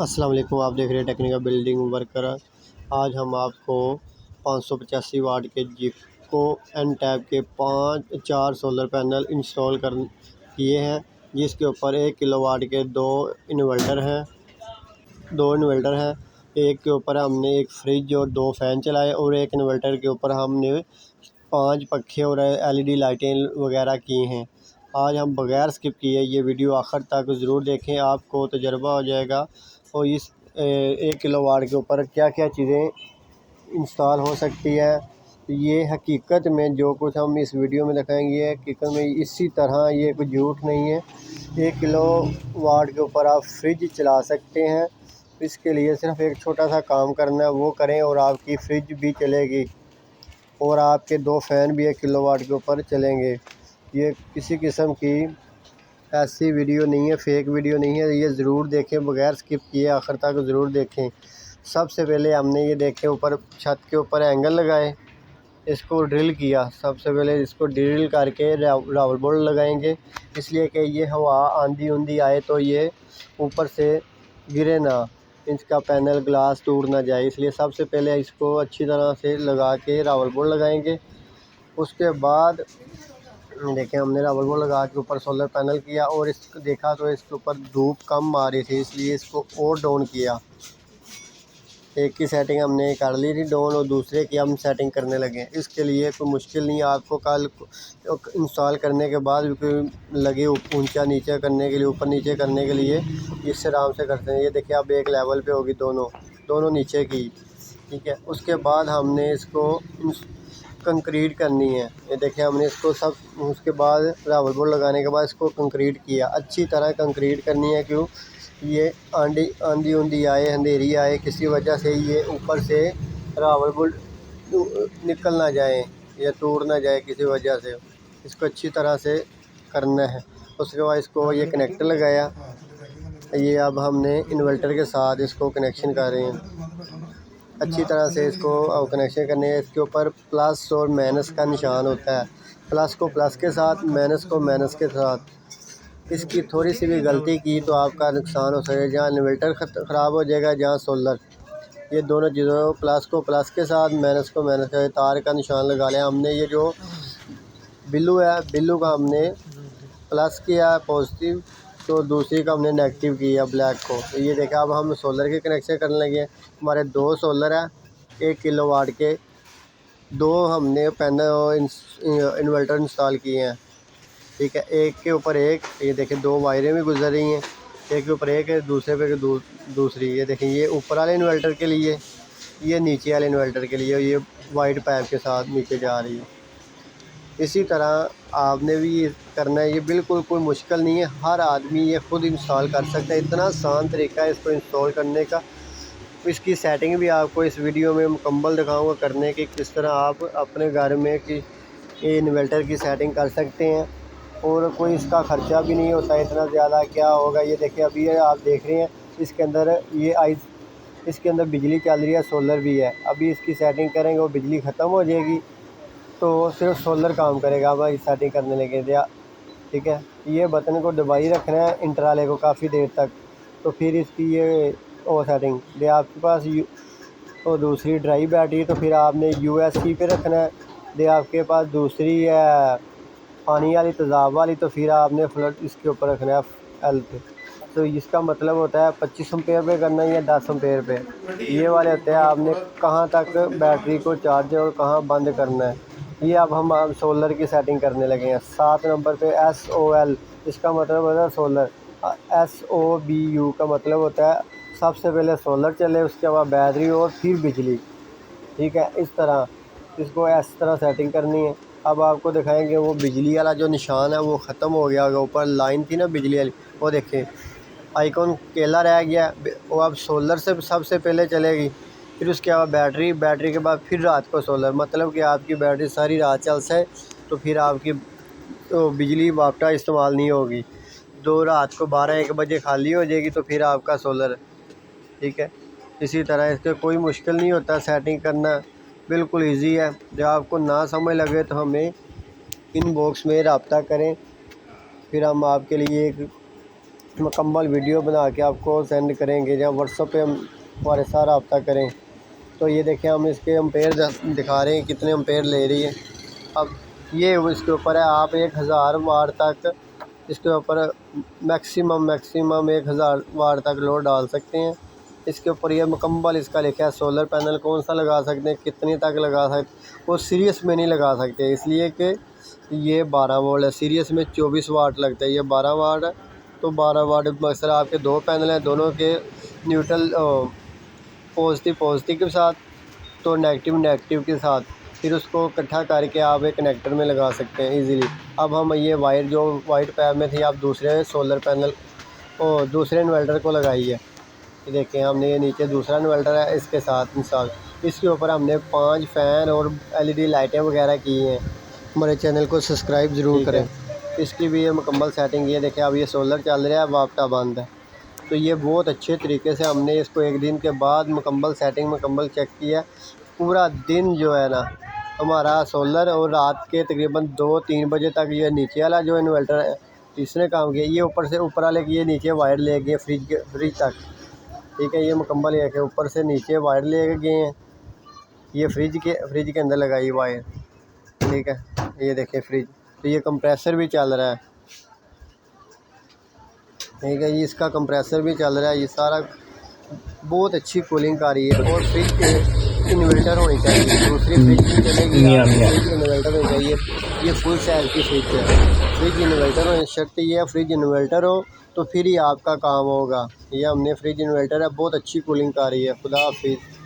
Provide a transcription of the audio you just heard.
السلام علیکم، آپ دیکھ رہے ہیں ٹیکنیکل بلڈنگ ورکر آج ہم آپ کو پانچ سو پچاسی واٹ کے جیپکو این ٹیپ کے پانچ، چار سولر پینل انسٹال کر کیے ہیں، جس کے اوپر ایک کلو واٹ کے دو انورٹر ہیں۔ دو انورٹر ہیں۔ ایک کے اوپر ہم نے ایک فریج اور دو فین چلائے اور ایک انورٹر کے اوپر ہم نے پانچ پنکھے اور ایل ای ڈی لائٹیں وغیرہ کی ہیں۔ آج ہم بغیر اسکپ کیے یہ ویڈیو آخر تک ضرور دیکھیں، آپ کو تجربہ ہو جائے گا۔ اور اس ایک کلو واٹ کے اوپر کیا کیا چیزیں انسٹال ہو سکتی ہے، یہ حقیقت میں جو کچھ ہم اس ویڈیو میں دکھائیں گے حقیقت میں اسی طرح یہ کوئی جھوٹ نہیں ہے، ایک کلو واٹ کے اوپر آپ فریج چلا سکتے ہیں۔ اس کے لیے صرف ایک چھوٹا سا کام کرنا ہے، وہ کریں اور آپ کی فریج بھی چلے گی۔ اور آپ کے دو فین بھی ایک کلو واٹ کے اوپر چلیں گے۔ یہ کسی قسم کی ایسی ویڈیو نہیں ہے فیک ویڈیو نہیں ہے، یہ ضرور دیکھیں، بغیر اسکپ کیے آخر تک ضرور دیکھیں۔ سب سے پہلے ہم نے یہ دیکھیں اوپر چھت کے اوپر اینگل لگائے، اس کو ڈرل کیا۔ سب سے پہلے اس کو ڈرل کر کے راول بورڈ لگائیں گے۔ اس لیے کہ یہ ہوا آندھی اوندھی آئے تو یہ اوپر سے گرے نہ۔ اس کا پینل گلاس ٹوٹ نہ جائے۔ اس لیے سب سے پہلے اس کو اچھی طرح سے لگا کے راول بورڈ لگائیں گے۔ اس کے بعد دیکھیں ہم نے راول بورڈ لگا کے اوپر سولر پینل کیا اور اس کو دیکھا تو اس کے اوپر دھوپ کم آ رہی تھی، اس لیے اس کو اور ڈاؤن کیا۔ ایک کی سیٹنگ ہم نے کر لی تھی ڈاؤن اور دوسرے کی ہم سیٹنگ کرنے لگے۔ اس کے لیے کوئی مشکل نہیں ہے آپ کو کل انسٹال کرنے کے بعد لگے اونچا نیچے کرنے کے لیے، اوپر نیچے کرنے کے لیے اس سے آرام سے کرتے ہیں۔ یہ دیکھیں، اب ایک لیول پہ ہوگی دونوں دونوں نیچے کی۔ ٹھیک ہے، اس کے بعد ہم نے اس کو کنکریٹ کرنی ہے۔ یہ دیکھیں ہم نے اس کو سب، اس کے بعد راول بورڈ لگانے کے بعد اس کو کنکریٹ کیا۔ اچھی طرح کنکریٹ کرنی ہے، کیوں؟ یہ آندھی آندھی اوندھی آئے، اندھیری آئے، کسی وجہ سے یہ اوپر سے راول بورڈ نکل نہ جائیں یا ٹوٹ نہ جائے کسی وجہ سے۔ اس کو اچھی طرح سے کرنا ہے۔ اس کے بعد اس کو یہ کنیکٹر لگایا۔ یہ اب ہم نے انورٹر کے ساتھ اس کو کنیکشن کر رہے ہیں۔ اچھی طرح سے اس کو کنیکشن کرنے اس کے اوپر پلس اور مائنس کا نشان ہوتا ہے۔ پلس کو پلس کے ساتھ مائنس کو مائنس کے ساتھ۔ اس کی تھوڑی سی بھی غلطی کی تو آپ کا نقصان ہو سکے جہاں انورٹر خراب ہو جائے گا، جہاں سولر یہ دونوں چیزوں پلس کو پلس کے ساتھ مائنس کو مائنس کے تار کا نشان لگا لیا۔ ہم نے یہ جو بلو ہے، بلو کا ہم نے پلس کیا پازیٹیو تو دوسری کا ہم نے نیگیٹو کیا بلیک کو۔ تو یہ دیکھا، اب ہم سولر کے کنیکشن کرنے لگے ہیں۔ ہمارے دو سولر ہیں، ایک کلو واٹ کے۔ دو ہم نے پینل انورٹر انسٹال کیے ہیں۔ ٹھیک ہے، ایک کے اوپر ایک۔ یہ دیکھیں، دو وائریں بھی گزر رہی ہیں۔ ایک کے اوپر ایک ہے دوسرے پہ دوسری۔ یہ دیکھیں، یہ اوپر والے انورٹر کے لیے، یہ نیچے والے انورٹر کے لیے یہ وائٹ پائپ کے ساتھ نیچے جا رہی ہے۔ اسی طرح آپ نے بھی یہ کرنا ہے، یہ بالکل کوئی مشکل نہیں ہے۔ ہر آدمی یہ خود انسٹال کر سکتا ہے۔ اتنا آسان طریقہ ہے اس کو انسٹال کرنے کا۔ اس کی سیٹنگ بھی آپ کو اس ویڈیو میں مکمل دکھاؤں گا کرنے کی، کس طرح آپ اپنے گھر میں کی انورٹر کی سیٹنگ کر سکتے ہیں۔ اور کوئی اس کا خرچہ بھی نہیں ہوتا، اتنا زیادہ کیا ہوگا؟ یہ دیکھیں، ابھی آپ دیکھ رہے ہیں۔ اس کے اندر یہ آئی، اس کے اندر بجلی چل رہی ہے سولر بھی ہے۔ ابھی اس کی سیٹنگ کریں گے، وہ بجلی ختم ہو جائے گی۔ تو صرف سولر کام کرے گا، بھائی سیٹنگ کرنے لگے دیا ٹھیک ہے؟ یہ بٹن کو دبائی رکھنا ہے انٹرالے کو کافی دیر تک۔ تو پھر اس کی یہ او سیٹنگ دے آپ کے پاس یو دوسری ڈرائی بیٹری، تو پھر آپ نے یو ایس سی پہ رکھنا ہے۔ دے آپ کے پاس دوسری ہے پانی والی تیزاب والی، تو پھر آپ نے فلٹ اس کے اوپر رکھنا ہے ایل پہ تو اس کا مطلب ہوتا ہے پچیس امپیئر پہ کرنا ہے یا دس امپیئر پہ۔ یہ والے ہوتے ہیں، آپ نے کہاں تک بیٹری کو چارج اور کہاں بند کرنا ہے۔ یہ اب ہم سولر کی سیٹنگ کرنے لگے ہیں۔ سات نمبر پہ ایس او ایل اس کا مطلب ہوتا ہے solar S O B U کا مطلب ہوتا ہے سب سے پہلے سولر چلے، اس کے بعد بیٹری اور پھر بجلی۔ ٹھیک ہے، اس طرح۔ اس کو اس طرح سیٹنگ کرنی ہے۔ اب آپ کو دکھائیں گے وہ بجلی والا جو نشان ہے، وہ ختم ہو گیا ہوگا۔ اوپر لائن تھی نا بجلی والی، وہ دیکھیں۔ آئیکن کیلا رہ گیا۔ وہ اب سولر سے سب سے پہلے چلے گی۔ پھر اس کے بعد بیٹری بیٹری کے بعد پھر رات کو سولر مطلب کہ آپ کی بیٹری ساری رات چل سکے تو پھر آپ کی بجلی باپٹا استعمال نہیں ہوگی۔ دو رات کو بارہ ایک بجے خالی ہو جائے گی تو پھر آپ کا سولر ٹھیک ہے؟ اسی طرح اس کے کوئی مشکل نہیں ہوتا سیٹنگ کرنا، بالکل ایزی ہے۔ جب آپ کو نہ سمجھ لگے تو ہمیں ان باکس میں رابطہ کریں۔ پھر ہم آپ کے لیے ایک مکمل ویڈیو بنا کے آپ کو سینڈ کریں گے۔ یا واٹس ایپ پہ ہم ہمارے ساتھ رابطہ کریں۔ تو یہ دیکھیں ہم اس کے امپیئر دکھا رہے ہیں، کتنے امپیئر لے رہی ہے اب یہ اس کے اوپر ہے، آپ ایک ہزار واٹ تک اس کے اوپر میکسیمم میکسیمم ایک ہزار واٹ تک لوڈ ڈال سکتے ہیں۔ اس کے اوپر یہ مکمل اس کا لکھا ہے سولر پینل کون سا لگا سکتے ہیں؟ کتنے تک لگا سکتے وہ سیریس میں نہیں لگا سکتے، اس لیے کہ یہ بارہ وولٹ ہے۔ سیریس میں چوبیس واٹ لگتا ہے، یہ بارہ واٹ ہے۔ تو بارہ واٹ مثلا آپ کے دو پینل ہیں، دونوں کے نیوٹرل پازیٹیو پازیٹیو کے ساتھ تو نیگیٹو نیگیٹو کے ساتھ۔ پھر اس کو اکٹھا کر کے آپ ایک کنیکٹر میں لگا سکتے ہیں ایزیلی اب ہم یہ وائر جو وائٹ پیپ میں تھی آپ دوسرے سولر پینل او دوسرے انورٹر کو لگائی ہے یہ دیکھیں ہم نے یہ نیچے دوسرا انورٹر ہے اس کے ساتھ مثال اس کے اوپر ہم نے پانچ فین اور ایل ای ڈی لائٹیں وغیرہ کی ہیں۔ ہمارے چینل کو سبسکرائب ضرور کریں۔ اس کی بھی یہ مکمل سیٹنگ یہ دیکھیں اب یہ سولر چل رہا ہے واپٹا بند ہے۔ تو یہ بہت اچھے طریقے سے ہم نے اس کو ایک دن کے بعد مکمل سیٹنگ مکمل چیک کیا۔ پورا دن جو ہے نا، ہمارا سولر اور رات کے تقریباً دو تین بجے تک یہ نیچے والا جو انورٹر ہے، اس نے کام کیا۔ یہ اوپر سے اوپر والے کی یہ نیچے وائر لے گئے فریج کے فریج تک۔ ٹھیک ہے، یہ مکمل یہ کہ اوپر سے نیچے وائر لے کے گئے ہیں۔ یہ فریج کے فریج کے اندر لگائی وائر ٹھیک ہے، یہ دیکھیں فریج تو یہ کمپریسر بھی چل رہا ہے۔ ٹھیک ہے یہ اس کا کمپریسر بھی چل رہا ہے یہ سارا بہت اچھی کولنگ آ رہی ہے اور فریج کے انورٹر ہونی چاہیے دوسری فریج بھی چلے گی۔ فریج انورٹر ہونی چاہیے۔ یہ فل سائز کی فریج ہے۔ فریج انورٹر ہونی شرط یہ ہے فریج انورٹر ہو تو پھر ہی آپ کا کام ہوگا۔ یہ ہم نے فریج انورٹر ہے بہت اچھی کولنگ آ رہی ہے خدا حافظ۔